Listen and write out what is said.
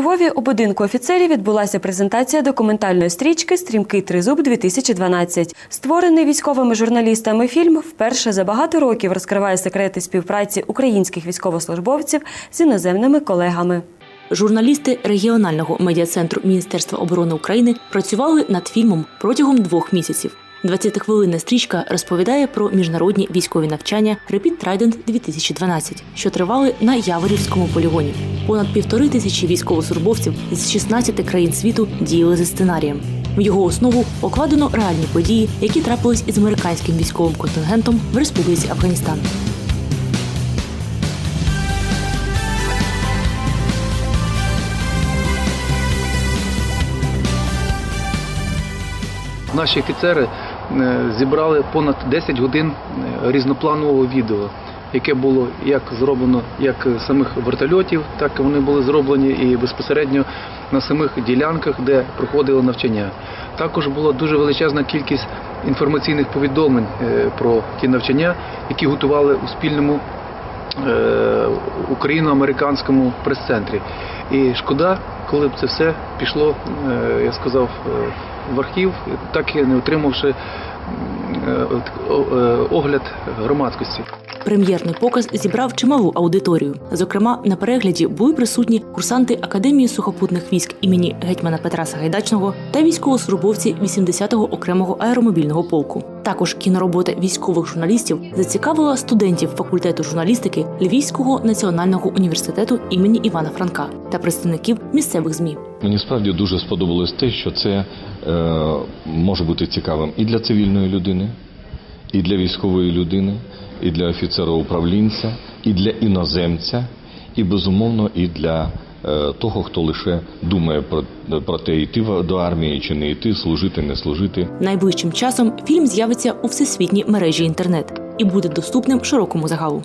Львові у будинку офіцерів відбулася презентація документальної стрічки Стрімкий тризуб 2012 Створений військовими журналістами фільм вперше за багато років розкриває секрети співпраці українських військовослужбовців з іноземними колегами. Журналісти регіонального медіа-центру Міністерства оборони України працювали над фільмом протягом двох місяців. 20-хвилинна стрічка розповідає про міжнародні військові навчання Repeat Trident 2012, що тривали на Яворівському полігоні. Понад півтори тисячі військовослужбовців з 16 країн світу діяли за сценарієм. В його основу покладено реальні події, які трапились із американським військовим контингентом в Республіці Афганістан. Наші офіцери е, зібрали понад 10 годин е, різнопланового відео, яке було як зроблено як самих вертольотів, так і вони були зроблені і безпосередньо на самих ділянках, де проходили навчання. Також була дуже величезна кількість інформаційних повідомлень е, про ті навчання, які готували у спільному е, україно-американському прес-центрі. І шкода, коли б це все пішло, е, я сказав, в архів, так і не отримавши огляд громадськості. Прем'єрний показ зібрав чималу аудиторію. Зокрема, на перегляді були присутні курсанти Академії сухопутних військ імені гетьмана Петра Сагайдачного та військовослужбовці 80-го окремого аеромобільного полку. Також кіноробота військових журналістів зацікавила студентів факультету журналістики Львівського національного університету імені Івана Франка та представників місцевих змі. Мені справді дуже сподобалось те, що це е, може бути цікавим і для цивільної людини, і для військової людини, і для офіцера-управлінця, і для іноземця, і безумовно, і для е, того, хто лише думає про, про те, йти до армії чи не йти, служити, не служити. Найближчим часом фільм з'явиться у всесвітній мережі інтернет і буде доступним широкому загалу.